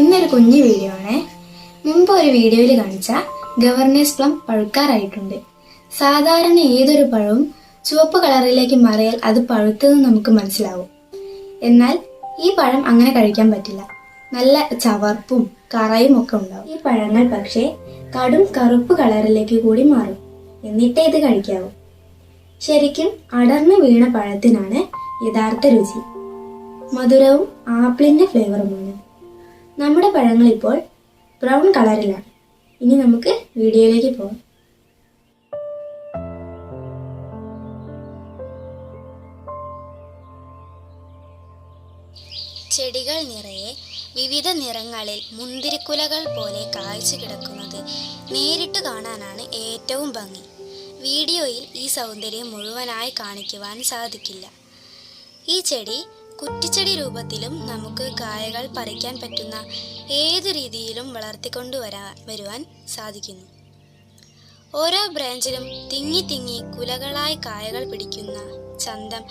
ഇന്നൊരു കുഞ്ഞു വീഡിയോ ആണ്. മുമ്പ് ഒരു വീഡിയോയിൽ കാണിച്ച ഗവർണേഴ്സ് പ്ലം പഴുക്കാറായിട്ടുണ്ട്. സാധാരണ ഏതൊരു പഴവും ചുവപ്പ് കളറിലേക്ക് മാറിയാൽ അത് പഴുത്തതെന്ന് നമുക്ക് മനസ്സിലാവും. എന്നാൽ ഈ പഴം അങ്ങനെ കഴിക്കാൻ പറ്റില്ല. നല്ല ചവർപ്പും കറയും ഒക്കെ ഉണ്ടാവും. ഈ പഴങ്ങൾ പക്ഷേ കടും കറുപ്പ് കളറിലേക്ക് കൂടി മാറും. എന്നിട്ടേ ഇത് കഴിക്കാവൂ. ശരിക്കും അടർന്നു വീണ പഴത്തിനാണ് യഥാർത്ഥ രുചി. മധുരവും ആപ്പിളിന്റെ ഫ്ലേവറുമാണ് നമ്മുടെ പഴങ്ങൾ ഇപ്പോൾ ബ്രൗൺ കളറിലാണ്. ഇനി നമുക്ക് വീഡിയോയിലേക്ക് പോകാം. ചെടികൾ നിറയെ വിവിധ നിറങ്ങളിൽ മുന്തിരിക്കുലകൾ പോലെ കായ്ച്ചു കിടക്കുന്നത് നേരിട്ട് കാണാനാണ് ഏറ്റവും ഭംഗി. വീഡിയോയിൽ ഈ സൗന്ദര്യം മുഴുവനായി കാണിക്കുവാൻ സാധിക്കില്ല. ഈ ചെടി കുറ്റിച്ചെടി രൂപത്തിലും നമുക്ക് കായകൾ പറിക്കാൻ പറ്റുന്ന ഏത് രീതിയിലും വളർത്തിക്കൊണ്ടു വരാ വരുവാൻ സാധിക്കുന്നു. ഓരോ ബ്രാഞ്ചിലും തിങ്ങി തിങ്ങി കുലകളായി കായകൾ പിടിക്കുന്ന ചന്തം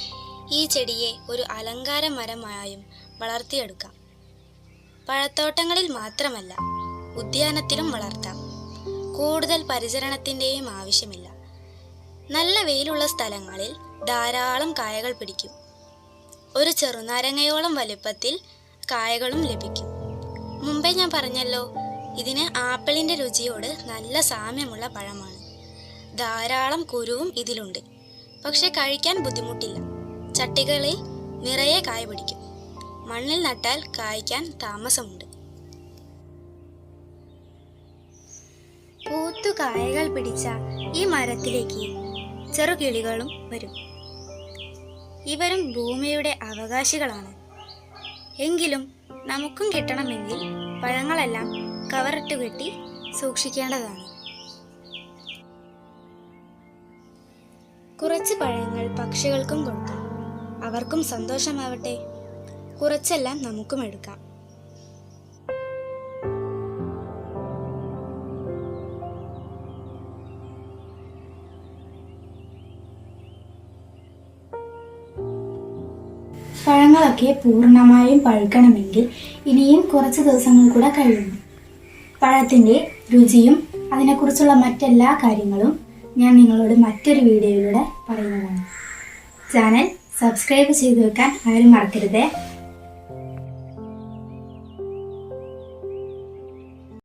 ഈ ചെടിയെ ഒരു അലങ്കാര മരമായും വളർത്തിയെടുക്കാം. പഴത്തോട്ടങ്ങളിൽ മാത്രമല്ല ഉദ്യാനത്തിലും വളർത്താം. കൂടുതൽ പരിചരണത്തിന്റെയും ആവശ്യമില്ല. നല്ല വെയിലുള്ള സ്ഥലങ്ങളിൽ ധാരാളം കായകൾ പിടിക്കും. ഒരു ചെറുനാരങ്ങയോളം വലുപ്പത്തിൽ കായകളും ലഭിക്കും. മുമ്പേ ഞാൻ പറഞ്ഞല്ലോ ഇതിന് ആപ്പിളിന്റെ രുചിയോട് നല്ല സാമ്യമുള്ള പഴമാണ്. ധാരാളം കുരുവും ഇതിലുണ്ട്. പക്ഷെ കഴിക്കാൻ ബുദ്ധിമുട്ടില്ല. ചട്ടികളിൽ നിറയെ കായ പിടിക്കും. മണ്ണിൽ നട്ടാൽ കായ്ക്കാൻ താമസമുണ്ട്. പൂത്തു കായകൾ പിടിച്ച ഈ മരത്തിലേക്ക് ചെറുകിളികളും വരും. ഇവരും ഭൂമിയുടെ അവകാശികളാണ്. എങ്കിലും നമുക്കും കിട്ടണമെങ്കിൽ പഴങ്ങളെല്ലാം കവറിട്ട് കെട്ടി സൂക്ഷിക്കേണ്ടതാണ്. കുറച്ച് പഴങ്ങൾ പക്ഷികൾക്കും കൊടുക്കാം. അവർക്കും സന്തോഷമാവട്ടെ. കുറച്ചെല്ലാം നമുക്കും എടുക്കാം. പഴങ്ങളൊക്കെ പൂർണമായും പഴുക്കണമെങ്കിൽ ഇനിയും കുറച്ച് ദിവസങ്ങൾ കൂടെ കഴിയുന്നു പഴത്തിന്റെ രുചിയും അതിനെക്കുറിച്ചുള്ള മറ്റെല്ലാ കാര്യങ്ങളും ഞാൻ നിങ്ങളോട് മറ്റൊരു വീഡിയോയിലൂടെ പറയുന്നതാണ്. ചാനൽ സബ്സ്ക്രൈബ് ചെയ്തു വെക്കാൻ ആരും മറക്കരുതേ.